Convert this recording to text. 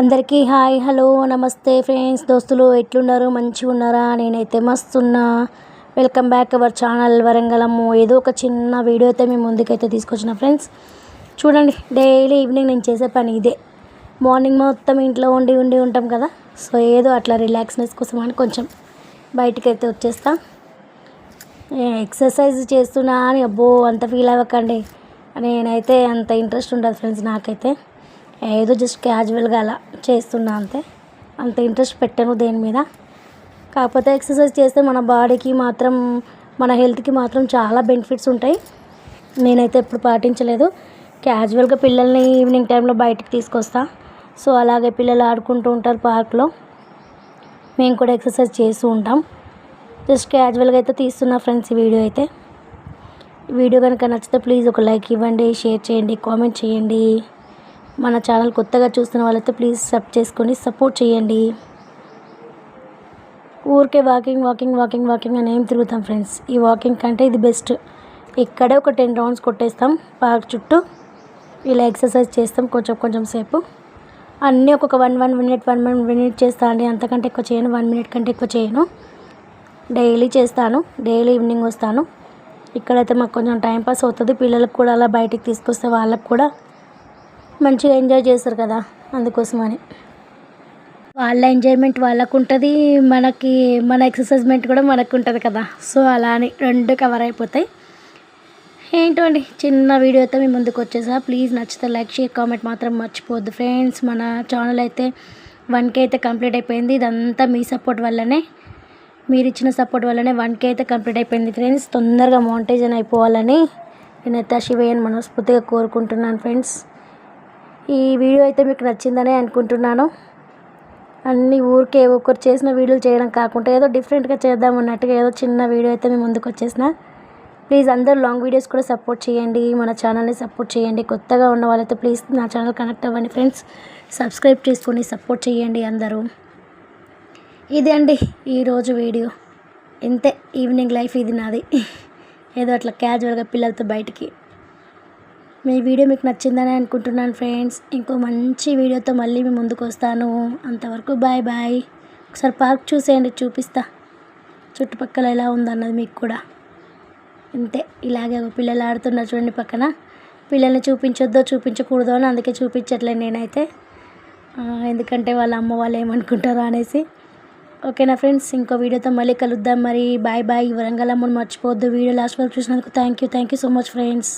అందరికీ hi hello నమస్తే friends. దోస్తులు ఎట్లున్నారు? మంచిగా ఉన్నారా? నేనైతే మస్తున్నా వెల్కమ్ బ్యాక్ అవర్ ఛానల్ వరంగలము. ఏదో ఒక చిన్న వీడియో అయితే మేము ముందుకైతే తీసుకొచ్చిన ఫ్రెండ్స్. చూడండి డైలీ ఈవినింగ్ నేను చేసే పని ఇదే. మార్నింగ్ మొత్తం ఇంట్లో ఉండి ఉండి ఉంటాం కదా. సో ఏదో అట్లా రిలాక్స్నెస్ కోసం అని కొంచెం బయటికి అయితే వచ్చేస్తా ఎక్సర్సైజ్ చేస్తున్నా అని అబ్బో అంత ఫీల్ అవ్వకండి. నేనైతే అంత ఇంట్రెస్ట్ ఉండదు ఫ్రెండ్స్ నాకైతే. ఏదో జస్ట్ క్యాజువల్గా అలా చేస్తున్నా అంతే. అంత ఇంట్రెస్ట్ పెట్టను దేని మీద. కాకపోతే ఎక్సర్సైజ్ చేస్తే మన బాడీకి మాత్రం మన హెల్త్కి మాత్రం చాలా బెనిఫిట్స్ ఉంటాయి. నేనైతే ఎప్పుడు పాటించలేదు. క్యాజువల్గా పిల్లల్ని ఈవినింగ్ టైంలో బయటికి తీసుకొస్తా. సో అలాగే పిల్లలు ఆడుకుంటూ ఉంటారు పార్క్లో మేము కూడా ఎక్సర్సైజ్ చేస్తూ ఉంటాం. జస్ట్ క్యాజువల్గా అయితే తీస్తున్నా ఫ్రెండ్స్ ఈ వీడియో అయితే. వీడియో కనుక నచ్చితే ప్లీజ్ ఒక లైక్ ఇవ్వండి షేర్ చేయండి కామెంట్ చేయండి. మన ఛానల్ కొత్తగా చూస్తున్న వాళ్ళైతే ప్లీజ్ సబ్ చేసుకొని సపోర్ట్ చేయండి. ఊరికే వాకింగ్ వాకింగ్ వాకింగ్ వాకింగ్ అని ఏం తిరుగుతాం ఫ్రెండ్స్. ఈ వాకింగ్ కంటే ఇది బెస్ట్. ఇక్కడే ఒక టెన్ రౌండ్స్ కొట్టేస్తాం. పార్క్ చుట్టూ ఇలా ఎక్సర్సైజ్ చేస్తాం కొంచెం కొంచెం సేపు. అన్నీ ఒక్కొక్క one one minute one one minute చేస్తా అండి అంతకంటే ఎక్కువ చేయను. వన్ మినిట్ కంటే ఎక్కువ చేయను. డైలీ చేస్తాను. డైలీ ఈవినింగ్ వస్తాను. ఇక్కడైతే మాకు కొంచెం టైంపాస్ అవుతుంది. పిల్లలకు కూడా అలా బయటికి తీసుకొస్తే వాళ్ళకు కూడా మంచిగా ఎంజాయ్ చేస్తారు కదా అందుకోసమని. వాళ్ళ ఎంజాయ్మెంట్ వాళ్ళకు ఉంటుంది మనకి మన ఎక్సర్సైజ్మెంట్ కూడా మనకు ఉంటుంది కదా. సో అలా అని రెండు కవర్ అయిపోతాయి. ఏంటో అండి చిన్న వీడియోతో మీ ముందుకు వచ్చేసా? ప్లీజ్ నచ్చితే లైక్ షేర్ కామెంట్ మాత్రం మర్చిపోద్దు ఫ్రెండ్స్. మన ఛానల్ అయితే వన్ కే అయితే కంప్లీట్ అయిపోయింది. ఇదంతా మీ సపోర్ట్ వల్లనే మీరు ఇచ్చిన సపోర్ట్ వల్లనే వన్ కే అయితే కంప్లీట్ అయిపోయింది ఫ్రెండ్స్. తొందరగా మౌంటేజన్ అయిపోవాలని నేనైతే శివయ్యని మనస్ఫూర్తిగా కోరుకుంటున్నాను ఫ్రెండ్స్. ఈ వీడియో అయితే మీకు నచ్చిందనే అనుకుంటున్నాను. అన్ని ఊరికే ఒకరు చేసిన వీడియోలు చేయడం కాకుండా ఏదో డిఫరెంట్గా చేద్దాం అన్నట్టుగా ఏదో చిన్న వీడియో అయితే మేము ముందుకు వచ్చేసిన. ప్లీజ్ అందరు లాంగ్ వీడియోస్ కూడా సపోర్ట్ చేయండి. మన ఛానల్ని సపోర్ట్ చేయండి. కొత్తగా ఉన్న వాళ్ళైతే ప్లీజ్ నా ఛానల్ కనెక్ట్ అవ్వండి ఫ్రెండ్స్. సబ్స్క్రైబ్ చేసుకొని సపోర్ట్ చేయండి అందరూ. ఇది అండి ఈరోజు వీడియో. ఇంతే ఈవినింగ్ లైఫ్ ఇది నాది. ఏదో అట్లా క్యాజువల్గా పిల్లలతో బయటికి మీ వీడియో మీకు నచ్చిందని అనుకుంటున్నాను ఫ్రెండ్స్. ఇంకో మంచి వీడియోతో మళ్ళీ మీ ముందుకు వస్తాను. అంతవరకు బాయ్ బాయ్. ఒకసారి పార్క్ చూసేయండి చూపిస్తా. చుట్టుపక్కల ఎలా ఉందన్నది మీకు కూడా. అంతే ఇలాగే పిల్లలు ఆడుతున్నారు చూడండి పక్కన. పిల్లల్ని చూపించొద్దో చూపించకూడదో అని అందుకే చూపించట్లేదు నేనైతే. ఎందుకంటే వాళ్ళ అమ్మ వాళ్ళు ఏమనుకుంటారో అనేసి. ఓకేనా ఫ్రెండ్స్ ఇంకో వీడియోతో మళ్ళీ కలుద్దాం మరి. Bye bye. వరంగల్ అమ్మని మర్చిపోవద్దు. వీడియో లాస్ట్ వరకు చూసినందుకు thank you thank you so much friends.